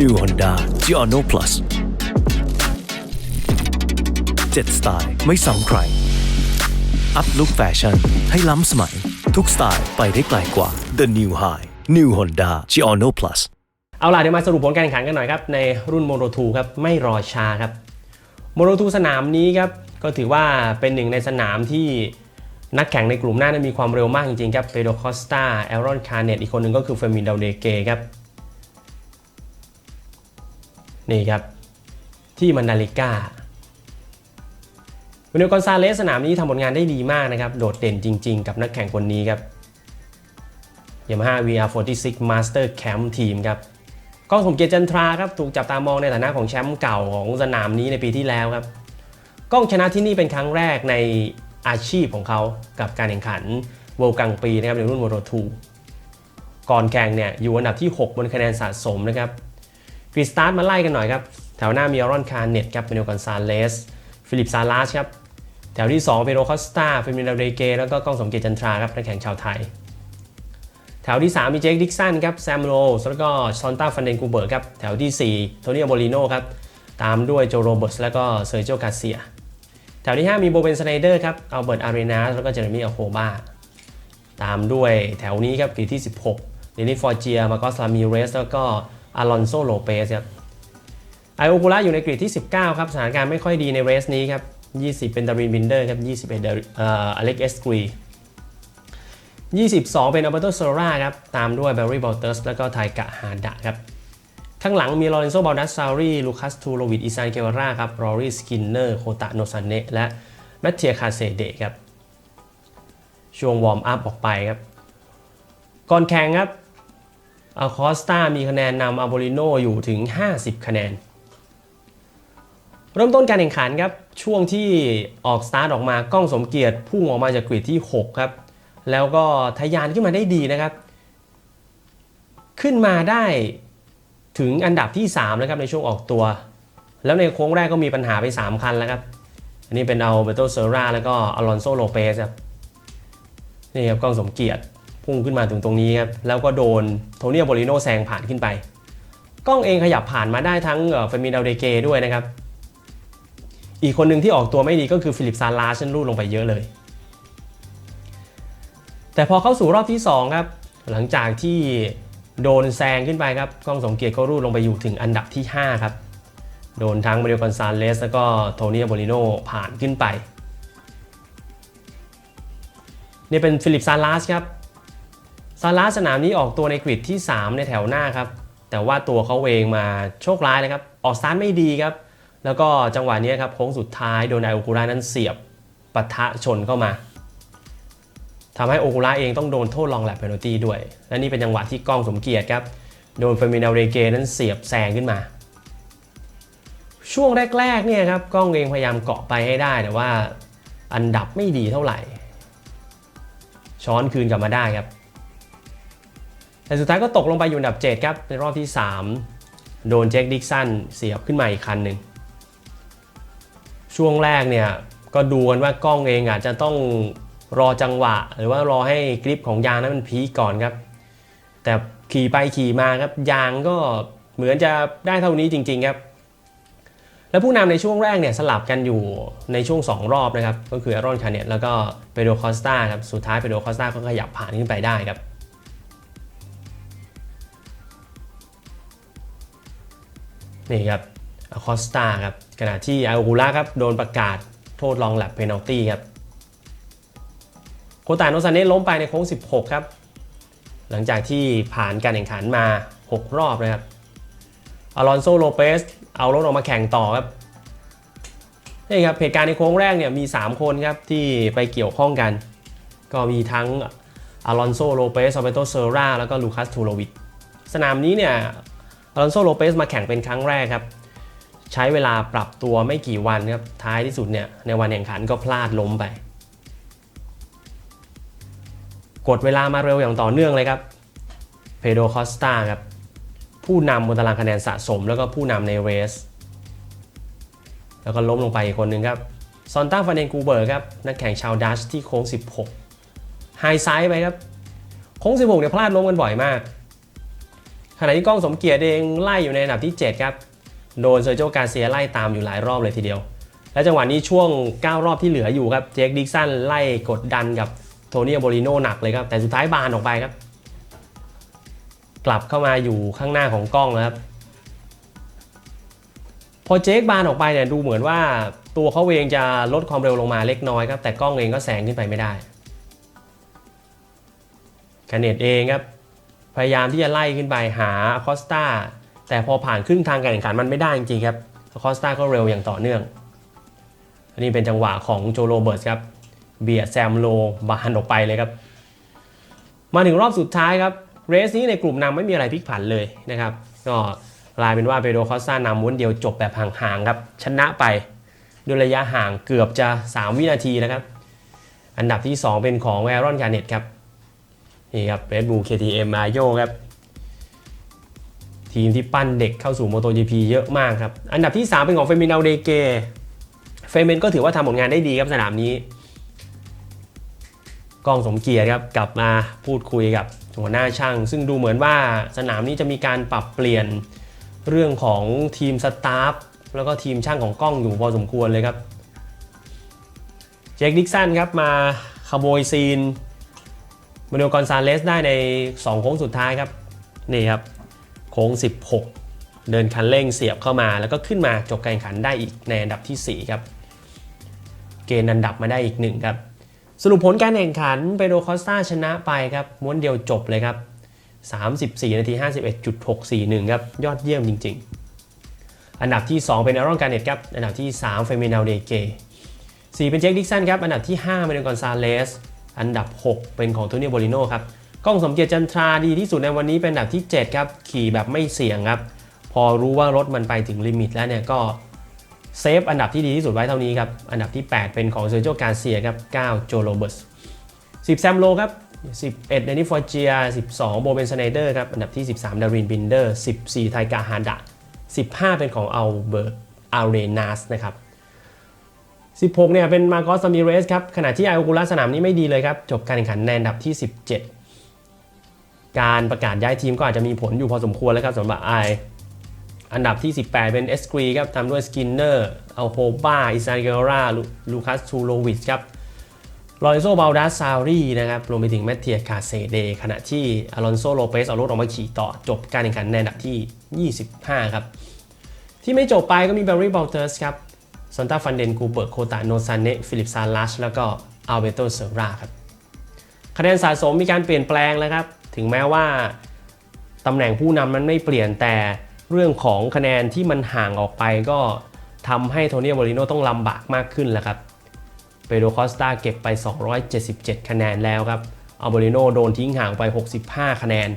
New Honda Giorno Plus เจ็ดสไตล์ไม่ซ้ำใคร อัพลุคแฟชั่นให้ล้ำสมัย ทุกสไตล์ไปได้ไกลกว่า The New High New Honda Giorno Plus เอาล่ะเดี๋ยวมาสรุปผลการแข่งขันกันหน่อยครับ ในรุ่นโมโต2ครับ ไม่รอช้าครับ โมโต2สนามนี้ครับ ก็ถือว่าเป็นหนึ่งในสนามที่นักแข่งในกลุ่มหน้านั้นมีความเร็วมากจริงๆครับเปโดคอสตาแอรอนคาร์เนตอีกคนหนึ่งก็คือเฟอร์มินดาเดเกครับ นี่ครับ ที่มันนาริก้าวินโดกอนซาเลสสนามนี้ทำผลงานได้ดีมากนะครับ โดดเด่นจริง ๆ กับนักแข่งคนนี้ครับ Yamaha VR46 Master Camp Team ครับก้องสมเกียรติจันทราครับถูกจับตามองในฐานะของแชมป์เก่าของสนามนี้ในปีที่แล้วครับก้องชนะที่นี่เป็นครั้งแรกในอาชีพของเขากับการแข่งขันเวิลด์กลางปีนะครับในรุ่นโมโต2ก่อนแข่งเนี่ยอยู่อันดับที่ 6 บนคะแนนสะสมนะครับ กรีสตาร์ทมาไล่กันหน่อยครับ แถวหน้ามีอารอนคาร์เน็ตครับเปโนกอนซาเลส ฟิลิปซาลาสครับ แถวที่ 2 เปโรคอสตาเฟมินาเดเก แล้วก็ก้องสมเกียรติจันทราครับนักแข่งชาวไทย แถวที่ 3 มีเจคดิกสันครับ แซมโรสแล้วก็ซอนต้าฟันเดนกูเบิร์ครับ แถวที่ 4 โทนี่อโบลิโนครับ ตามด้วยโจโรเบิร์ตแล้วก็เซอร์โจกาเซีย แถวที่ 5 มีโบเบนสไนเดอร์ครับอัลเบิร์ตอารีนาแล้วก็เจอร์มี่อโคบาตามด้วยแถวนี้ครับปีที่ 16เดนิฟอร์เจีย มากอสลามิเรส แล้วก็ อลอนโซโลเปสครับไอโอคูล่าอยู่ในกรีดที่ 19 ครับ สถานการณ์ไม่ค่อยดีในเรสนี้ครับ 20 เป็นดารินบินเดอร์ครับ 21เอ่ออเล็กเอสกรี22 เป็นอัลเบโตโซราครับ ตามด้วยเบลลี่บอลเตอร์สแล้วก็ไทกะฮาดะครับ ข้างหลังมีลอเรนโซบอลดัสซารีลูคัสทูโรวิดอิซานเกวาร่าครับรอรีสกินเนอร์โคตะโนซานเนะและแมทเทียคาเซเดครับช่วงวอร์มอัพออกไปครับ ก่อนแข่งครับ อาคอสตามีคะแนนนำอาโบลิโนอยู่ถึง 50 คะแนน เริ่มต้นการแข่งขันครับ ช่วงที่ออกสตาร์ทออกมากล้องสมเกียรติพุ่งออกมาจากกรีดที่ 6 ครับ แล้วก็ทะยานขึ้นมาได้ดีนะครับ ขึ้นมาได้ถึงอันดับที่ 3 นะครับในช่วงออกตัว แล้วในโค้งแรกก็มีปัญหาไป 3 คันแล้วครับ อันนี้เป็นเอาเบโตเซอร่าแล้วก็อลอนโซโลเปสครับ นี่ครับกล้องสมเกียรติ พุ่งขึ้นมาถึงตรงนี้ครับ แล้วก็โดนโทนี่โบลิโนแซงผ่านขึ้นไป กล้องเองขยับผ่านมาได้ทั้งเฟมินาเดเกด้วยนะครับ อีกคนหนึ่งที่ออกตัวไม่ดีก็คือฟิลิปซาลาชันรูดลงไปเยอะเลย แต่พอเข้าสู่รอบที่ 2 ครับ หลังจากที่โดนแซงขึ้นไปครับ กล้องสมเกียรติก็รูดลงไปอยู่ถึงอันดับที่ 5 ครับ โดนทั้งมาริโอกอนซาเลสแล้วก็โทนี่โบลิโนผ่านขึ้นไปนี่เป็นฟิลิปซาลาสครับ ซาลาสนามนี้ออกตัวในกริดที่ 3 ในแถวหน้าครับ แต่ว่าตัวเขาเองมาโชคร้ายนะครับ ออกสตาร์ทไม่ดีครับ แล้วก็จังหวะนี้ครับโค้งสุดท้ายโดนไอโอคูรานั้นเสียบปะทะชนเข้ามาทำให้โอคูราเองต้องโดนโทษลองแลบเพนัลตี้ด้วย และนี่เป็นจังหวะที่กล้องสมเกียรติครับ โดนเฟอร์มินาเรเกนั้นเสียบแซงขึ้นมา ช่วงแรกๆเนี่ยครับกล้องเองพยายามเกาะไปให้ได้แต่ว่าอันดับไม่ดีเท่าไหร่ ช้อนคืนกลับมาได้ครับ แต่สุดท้ายก็ตกลงไปอยู่อันดับ 7 ครับ ในรอบที่ 3 โดนเจคดิกสันเสียบขึ้นมาอีกคันหนึ่ง ช่วงแรกเนี่ย ก็ดูกันว่ากล้องเองอาจจะต้องรอจังหวะ หรือว่ารอให้กริปของยางนั้นมันพีก่อนครับ แต่ขี่ไปขี่มาครับยางก็เหมือนจะได้เท่านี้จริง ๆครับ แล้วผู้นำในช่วงแรกเนี่ยสลับกันอยู่ในช่วง 2 รอบนะครับ ก็คืออารอนคาเนตแล้วก็เปโดคอสตาครับ สุดท้ายเปโดคอสตาก็ขยับผ่านขึ้นไปได้ครับ นี่ครับอคอสตาครับขณะที่อากูล่าครับโดนประกาศโทษลองแลบเพนัลตี้ครับโคตาโนซาเน่ล้มไปในโค้ง 16 ครับ หลังจากที่ผ่านการแข่งขันมา 6 รอบนะครับอลอนโซโลเปสเอารถออกมาแข่งต่อครับนี่ครับเหตุการณ์ในโค้งแรกเนี่ยมี 3 คนครับที่ไปเกี่ยวข้องกัน ก็มีทั้งอลอนโซโลเปสอเบโตเซอร่าแล้วก็ลูคัสทูโรวิดสนามนี้เนี่ย อลอนโซโลเปสมาแข่งเป็นครั้งแรกครับ ใช้เวลาปรับตัวไม่กี่วันครับท้ายที่สุดเนี่ยในวันแข่งขันก็พลาดล้มไป กดเวลามาเร็วอย่างต่อเนื่องเลยครับเพโดคอสตาครับผู้นำบนตารางคะแนนสะสมแล้วก็ผู้นำในเรส แล้วก็ล้มลงไปอีกคนนึงครับซอนต้าฟานเดนกูเบอร์ครับนักแข่งชาวดัชที่โค้ง 16 ไฮไซด์ไปครับ โค้ง 16เนี่ยพลาดล้มกันบ่อยมาก ขณะที่กล้องสมเกียรติเองไล่อยู่ในอันดับที่ 7 ครับ โดนเซอร์โจกาเซียไล่ตามอยู่หลายรอบเลยทีเดียว และจังหวะนี้ช่วง 9 รอบที่เหลืออยู่ครับ เจคดิกสันไล่กดดันกับโทนี่โบริโนหนักเลยครับ แต่สุดท้ายบานออกไปครับ กลับเข้ามาอยู่ข้างหน้าของกล้องแล้วครับ พอเจคบานออกไปเนี่ยดูเหมือนว่าตัวเขาเองจะลดความเร็วลงมาเล็กน้อยครับ แต่กล้องเองก็แซงขึ้นไปไม่ได้คาเนตเองครับ พยายามที่จะไล่ขึ้นไปหาคอสตาแต่พอผ่านครึ่งทางการแข่งขันมันไม่ได้จริงๆครับคอสตาก็เร็วอย่างต่อเนื่อง อันนี้เป็นจังหวะของโจโรเบิร์ตครับ เบียดแซมโลบานออกไปเลยครับ มาถึงรอบสุดท้ายครับ เรสนี้ในกลุ่มนำไม่มีอะไรพลิกผันเลยนะครับ ก็กลายเป็นว่าเปโดคอสตานำม้วนเดียวจบแบบห่างๆครับ ชนะไปด้วยระยะห่างเกือบจะ 3 วินาทีนะครับ อันดับที่ 2 เป็นของแอรอนกาเน็ตครับ นี่ครับ Red Bull KTM m a y o ครับ ทีมที่ปั้นเด็กเข้าสู่ MotoGP เยอะมากครับ อันดับที่ 3 เป็นของเฟมินาเดเกเฟเมนก็ถือว่าทำผลงานได้ดีครับสนามนี้กล้องสมเกียรติครับกลับมาพูดคุยกับหัวหน้าช่าง ซึ่งดูเหมือนว่าสนามนี้จะมีการปรับเปลี่ยนเรื่องของทีมสตาฟแล้วก็ทีมช่างของกล้องอยู่พอสมควรเลยครับ เจคดิกสันครับมาขโมยซีน มาโนกอนซาเลสได้ใน 2 โค้งสุดท้ายครับ นี่ครับ โค้ง 16 เดินคันเร่งเสียบเข้ามา แล้วก็ขึ้นมาจบการแข่งขันได้อีกในอันดับทีสี่4 ครับ เกณฑ์อันดับมาได้อีกหนึ่งครับ สรุปผลการแข่งขันเปโดรคอสตาชนะไปครับ ม้วนเดียวจบเลยครับ 34 นาที 51.641 ครับ ยอดเยี่ยมจริง ๆ อันดับที่ 2 เป็นอารอนการเน็ตครับ อันดับที่ 3 เฟมินาลเดเก4เป็นเจคดิกสันครับ อันดับที่5เป็นกอนซาเลส อันดับ 6 เป็นของโทนี่โบริโนครับกล้องสมเกียรติจันทราดีที่สุดในวันนี้เป็นอันดับที่ 7 ครับ ขี่แบบไม่เสี่ยงครับ พอรู้ว่ารถมันไปถึงลิมิตแล้วเนี่ยก็เซฟอันดับที่ดีที่สุดไว้เท่านี้ครับ อันดับที่ 8 เป็นของเซอร์โจกาเซียครับ 9 โจโรเบิร์ส10 แซมโลครับ 11เดนิฟอร์เจีย 12 โบเบนสไนเดอร์ครับ อันดับที่ 13 ดารินบินเดอร์ 14 ไทกาฮาดะ 15 เป็นของอัลเบิร์ตอาเรนัสนะครับ 16 เนี่ยเป็นมาโกสซามิเรสครับขณะที่ไอโอกูล่าสนามนี้ไม่ดีเลยครับ จบการแข่งขันในอันดับที่ 17 การประกาศย้ายทีมก็อาจจะมีผลอยู่พอสมควรแล้วครับสำหรับไออันดับที่ 18 เป็นเอสกรีครับทำด้วยสกินเนอร์อัลโฮบาอิซาเกราลูคัสทูโลวิชครับลอนโซบาลดัสซารีนะครับรวมไปถึงแมตเทียคาเซเดขณะที่อลอนโซโลเปสเอารถออกมาขี่ต่อจบการแข่งขันในอันดับที่ 25 ครับ ที่ไม่จบไปก็มีเบรรี่บอลเตอร์สครับ ซอนตาฟันเดนกูเบิร์กโคตาโนซานเนฟิลิปซาลัชแล้วก็อัลเบโตเซราครับคะแนนสะสมมีการเปลี่ยนแปลงแล้วครับ ถึงแม้ว่าตำแหน่งผู้นำนั้นไม่เปลี่ยนแต่เรื่องของคะแนนที่มันห่างออกไปก็ทำให้โทนี่โมริโนต้องลำบากมากขึ้นแล้วครับเปโดคอสตาเก็บไป 277 คะแนนแล้วครับอัลโบริโนโดนทิ้งห่างไป 65 คะแนน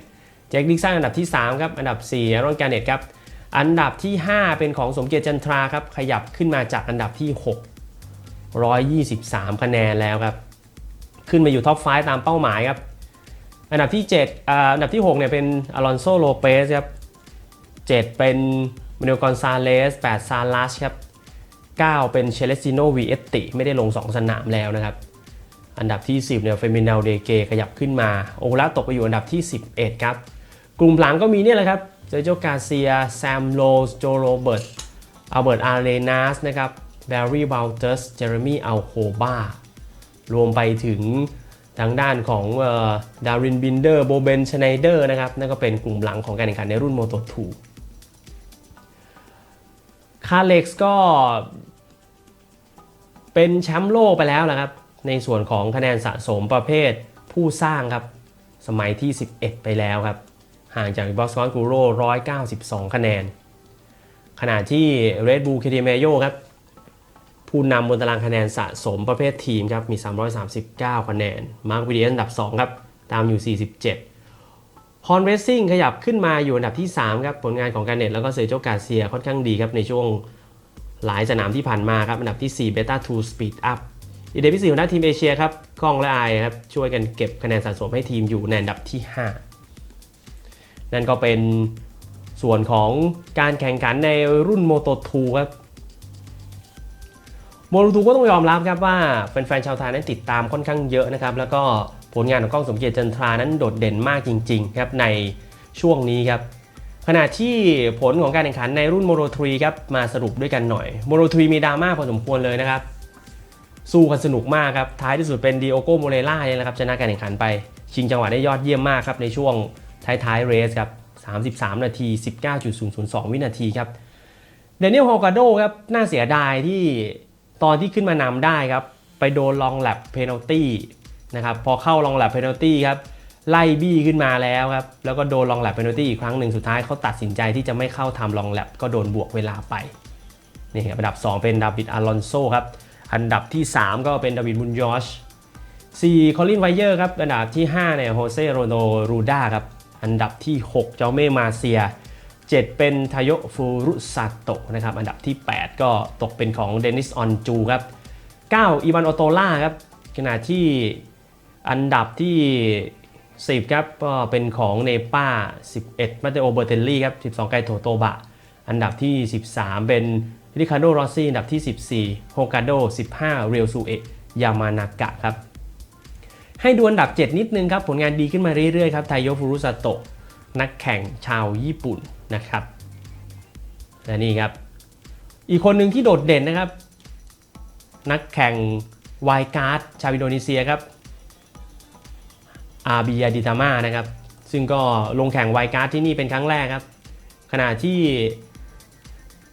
แจ็คดิกสันอันดับที่ 3 ครับ อันดับ 4 อารอนการเน็ตครับ อันดับที่ 5 เป็นของสมเกียรติจันทราครับ ขยับขึ้นมาจากอันดับที่ 6 123 คะแนนแล้วครับ ขึ้นมาอยู่ท็อป5ตามเป้าหมายครับ อันดับที่7อ่าอันดับที่6เนี่ยเป็นอลอนโซโลเปสครับ 7 เป็นมาเนลกอนซาเลส8ซาลัสครับ 9 เป็นเชเลซิโนวีเอตติไม่ได้ลง 2 สนามแล้วนะครับ อันดับที่ 10เนี่ยเฟมินาลเดเกขยับขึ้นมา โอลาตกไปอยู่อันดับที่ 11 ครับ กลุ่มหลังก็มีเนี่ยแหละครับ เจอโจกาเซีย แซมโลสโจโรเบิร์ตอัลเบิร์ตอาร์เรนัสนะครับแบร์รี่บ l ลเตอร์สเจอร์มี่อัลโฮบารวมไปถึงทางด้านของดารินบินเดอร์โบเบนชไนเดอร์นะครับนั่นก็เป็นกลุ่มหลังของการแข่งขันในรุ่น Moto 2คาเล็กซ์ก็เป็นแชมป์โลกไปแล้วนะครับ ในส่วนของคะแนนสะสมประเภทผู้สร้างครับ สมัยที่ 11 ไปแล้วครับ ห่างจากบอสกอนกูโร่192 คะแนน ขณะที่ Red Bull k t m a y o ครับ ผู้นำบนตารางคะแนนสะสมประเภททีมครับ มี 339 คะแนน มาร์ควิเดีอันดับ 2 ครับ ตามอยู่ 47 ฮอนเรซซิ่งขยับขึ้นมาอยู่อันดับที่ 3 ครับ ผลงานของการเน็ตแล้วก็เซอร์โจกาเซียค่อนข้างดีครับ ในช่วงหลายสนามที่ผ่านมาครับ อันดับที่4เบต้า2 Speed Up อีเดนที่4ของหน้าทีมเอเชียครับกล้องและไอครับ ช่วยกันเก็บคะแนนสะสมให้ทีมอยู่ในอันดับที่ 5 นั่นก็เป็นส่วนของการแข่งขันในรุ่น Moto 2ครับโมรูทูก็ต้องยอมรับครับว่าแฟนๆชาวไทยนั้นติดตามค่อนข้างเยอะนะครับ แล้วก็ผลงานของกล้องสมเกียรติจันทรานั้นโดดเด่นมากจริงๆครับในช่วงนี้ครับขณะที่ผลของการแข่งขันในรุ่นโมโ t 3ครับมาสรุปด้วยกันหน่อยโมโ t 3มีดราม่าพอสมควรเลยนะครับ สู้กันสนุกมากครับท้ายที่สุดเป็นดิโอโกโมเรล่าเนี่ยนะครับชนะการแข่งขันไป ชิงจังหวะได้ยอดเยี่ยมมากครับในช่วง ท้ายๆเรสครับ33 นาที 19.002 วินาทีครับเดนิเอลฮอกาโดครับน่าเสียดายที่ตอนที่ขึ้นมานำได้ครับ ไปโดนลองแลบเพนัลตี้นะครับพอเข้าลองแลบเพนัลตี้ครับไล่บี้ขึ้นมาแล้วครับแล้วก็โดนลองแลบเพนัลตี้อีกครั้งหนึ่งสุดท้ายเขาตัดสินใจที่จะไม่เข้าทำลองแลบก็โดนบวกเวลาไปนี่ครับอันดับ 2 เป็นดาวิดอาลอนโซครับอันดับที่ 3 ก็เป็นดาวิดมุนยอช4คอลินไวเยอร์ครับอันดับที่5เนี่ยโฮเซโรโนรูด้าครับ อันดับที่ 6 เจ้าเม่มาเซีย 7 เป็นทาโยฟูรุซาโตะนะครับ อันดับที่ 8 ก็ตกเป็นของเดนิสออนจูครับ 9 อีวานโอโตล่าครับ ขณะที่อันดับที่ 10 ครับ ก็เป็นของเนป้า 11 มาเตโอเบอร์เทลลี่ครับ 12 ไกโตโตบะ อันดับที่ 13 เป็นริคาร์โดรอซี่ อันดับที่ 14 โฮกาโด 15 เรียวซูเอะ ยามานากะครับ ให้ดูอันดับ 7 นิดนึงครับ ผลงานดีขึ้นมาเรื่อยๆครับไทโยฟุรุซาโตะนักแข่งชาวญี่ปุ่นนะครับและนี่ครับ อีกคนหนึ่งที่โดดเด่นนะครับ นักแข่งไวการ์ดชาวอินโดนีเซียครับอาบียาดิตามานะครับ ซึ่งก็ลงแข่งไวการ์ดที่นี่เป็นครั้งแรกครับ ขณะที่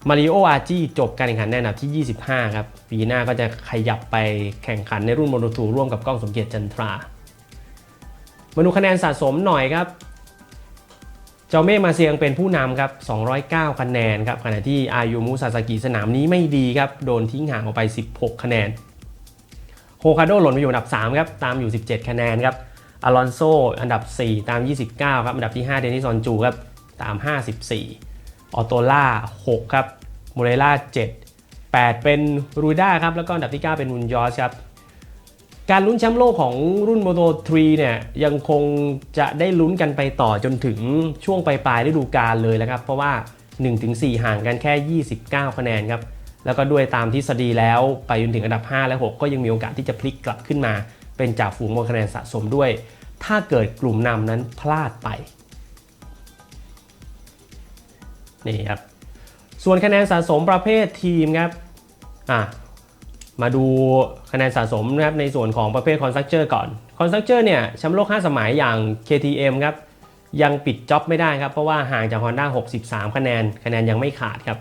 มาริโออาร์จีจบการแข่งขันในอันดับที่ 25 ครับ ปีหน้าก็จะขยับไปแข่งขันในรุ่นโมโนทูร่วมกับกล้องสมเกียรติจันทรา มาดูคะแนนสะสมหน่อยครับ เจ้าเม่มาเซียงเป็นผู้นำครับ 209 คะแนนครับ ขณะที่อายุมุซาสกิสนามนี้ไม่ดีครับ โดนทิ้งห่างออกไป 16 คะแนน โฮคาโดหล่นมาอยู่อันดับ 3 ครับ ตามอยู่ 17 คะแนนครับ อลอนโซอันดับ 4 ตาม 29 ครับ อันดับที่ 5 เดนิสซอนจูครับ ตาม 54 ออโตล่า6ครับโมเรล่า7 8 เป็นรูด้าครับแล้วก็อันดับที่ 9 เป็นมุนยอสครับการลุ้นแชมป์โลกของรุ่น Moto 3เนี่ยยังคงจะได้ลุ้นกันไปต่อจนถึงช่วงปลายๆฤดูกาลเลยแล้วครับ เพราะว่า 1-4 ห่างกันแค่ 29 คะแนนครับ แล้วก็ด้วยตามทฤษฎีแล้วไปจนถึงอันดับ 5 และ 6 ก็ยังมีโอกาสที่จะพลิกกลับขึ้นมา เป็นจ่าฝูงบนคะแนนสะสมด้วย ถ้าเกิดกลุ่มนำนั้นพลาดไป นี่ครับ ส่วนคะแนนสะสมประเภททีมครับอะมาดูคะแนนสะสมนะครับในส่วนของประเภทคอนสตรั c เจอร์ก่อนคอนสตรั c เจอร์เนี่ยแชมป์โลก 5 สมัยอย่าง KTM ครับยังปิดจ็อบไม่ได้ครับ เพราะว่าห่างจาก Honda 63 คะแนน คะแนนยังไม่ขาดครับ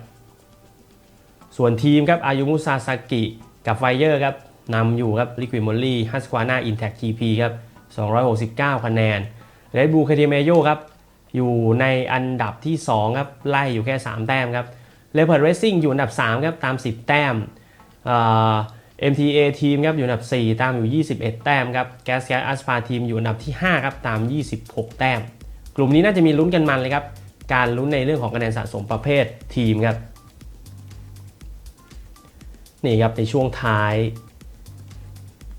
ส่วนทีมครับอายุมุซาซากิกับไฟเยอร์ครับนำอยู่ครับลิควิดมอลลี่ฮัสควาน่าอินแท็กทีพีครับ 269 คะแนนเรดบูคาเทเมโยครับ อยู่ในอันดับที่ 2 ครับ ไล่อยู่แค่ 3 แต้มครับเลเ p อร์เรซิ่งอยู่อันดับ 3 ครับ ตาม 10 แต้มเอ่อ MTA ทีมครับอยู่อันดับ 4 ตามอยู่ 21 แต้มครับแกสแกสอัสฟาทีมอยู่อันดับที่ 5 ครับ ตาม 26 แต้ม กลุ่มนี้น่าจะมีลุ้นกันมันเลยครับ การลุ้นในเรื่องของคะแนนสะสมประเภททีมครับ นี่ครับในช่วงท้าย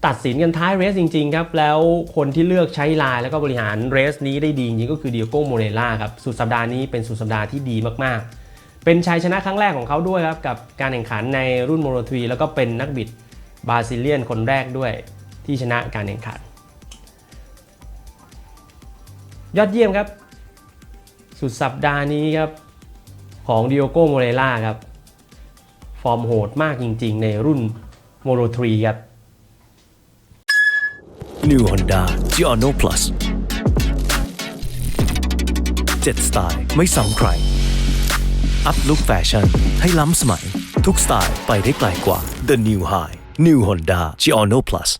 ตัดสินกันท้ายเรสจริง ๆ ครับ แล้วคนที่เลือกใช้ลายแล้วก็บริหารเรสนี้ได้ดีจริงก็คือเดียโก้โมเรล่าครับสุดสัปดาห์นี้เป็นสุดสัปดาห์ที่ดีมากๆ เป็นชัยชนะครั้งแรกของเขาด้วยครับ กับการแข่งขันในรุ่นโมโนทวีแล้วก็เป็นนักบิดบราซิเลียนคนแรกด้วยที่ชนะการแข่งขัน ยอดเยี่ยมครับ สุดสัปดาห์นี้ครับ ของดิโอโกโมเรล่าครับ ฟอร์มโหดมากจริง ๆ ในรุ่นโมโ t 3ครับ New Honda Giorno Plus 7 สไตล์ไม่ซ้ำใคร อัพลุคแฟชั่นให้ล้ำสมัย ทุกสไตล์ไปได้ไกลกว่า The New High New Honda Giorno Plus